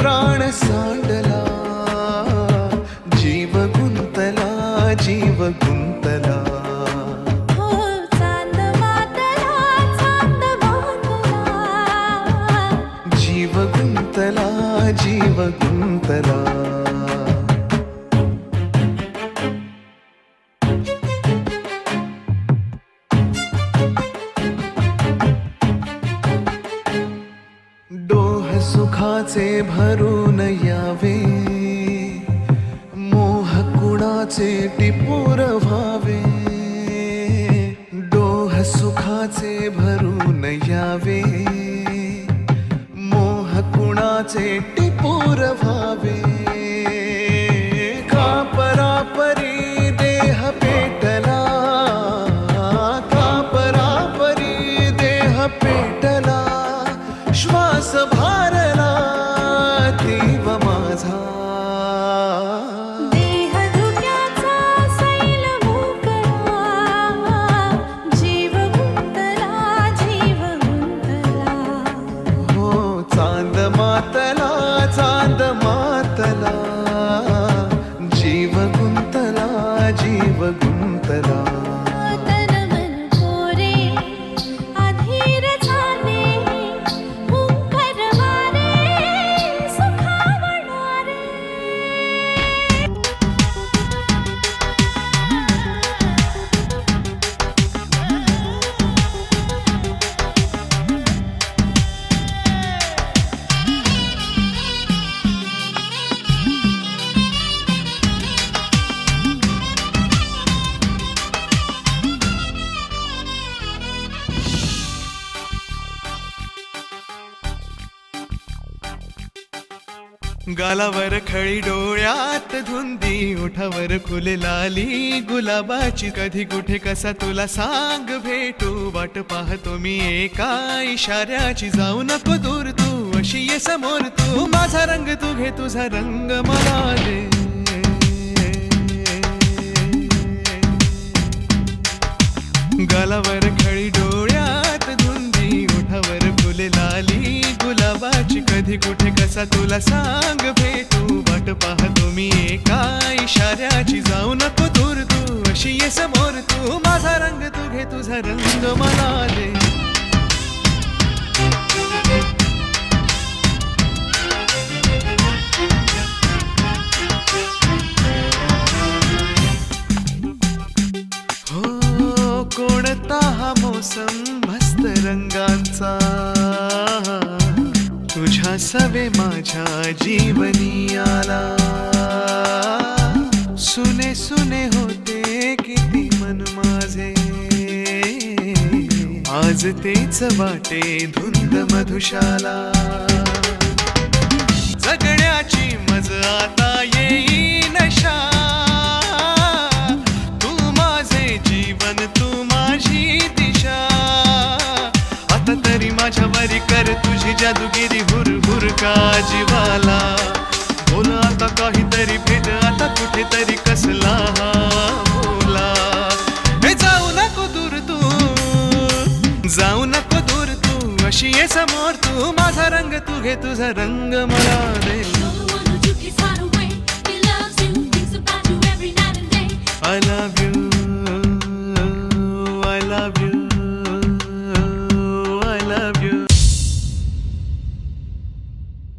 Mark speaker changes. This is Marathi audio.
Speaker 1: ప్రాణ సాండలా జీవగుంతలా. జీవగు सुखाचे भरून यावे. मोह कुणाचे टिपूर व्हावे. डोह सुखाचे भरून यावे. मोह कुणाचे टिपूर व्हावे.
Speaker 2: mate
Speaker 1: गालावर खळी डोळ्यात धुंदी ओठावर लाली गुलाबाची कधी कुठे कसा तुला सांग भेटू? वाट पाहतो मी एका इशाऱ्याची जाऊ नको दूर तू अशी ये समोर तू माझा रंग तू घे तुझा रंग मला दे. गालावर कधी कुठे कसा तुला सांग भेटू? वाट पाहतो मी एका इशाऱ्याची. जाऊ नको दूर तू अशी ये समोर तू. माझा रंग तू घे तुझा रंग मला दे. हो कोणता हा मोसम मस्त रंगांचा? तुझ्या सवे माझ्या जीवनी आला. सुने सुने होते किती मन माझे. आज तेच वाटे धुंद मधुशाला. जगण्याची मज जादूगिरी हुर का जीवाला. बोल आता काहीतरी भेट आता कुठेतरी कसला बोला. हे जाऊ नको दूर तू जाऊ नको दूर तू. अशी ये समोर तू माझा रंग तू घे तुझा रंग मला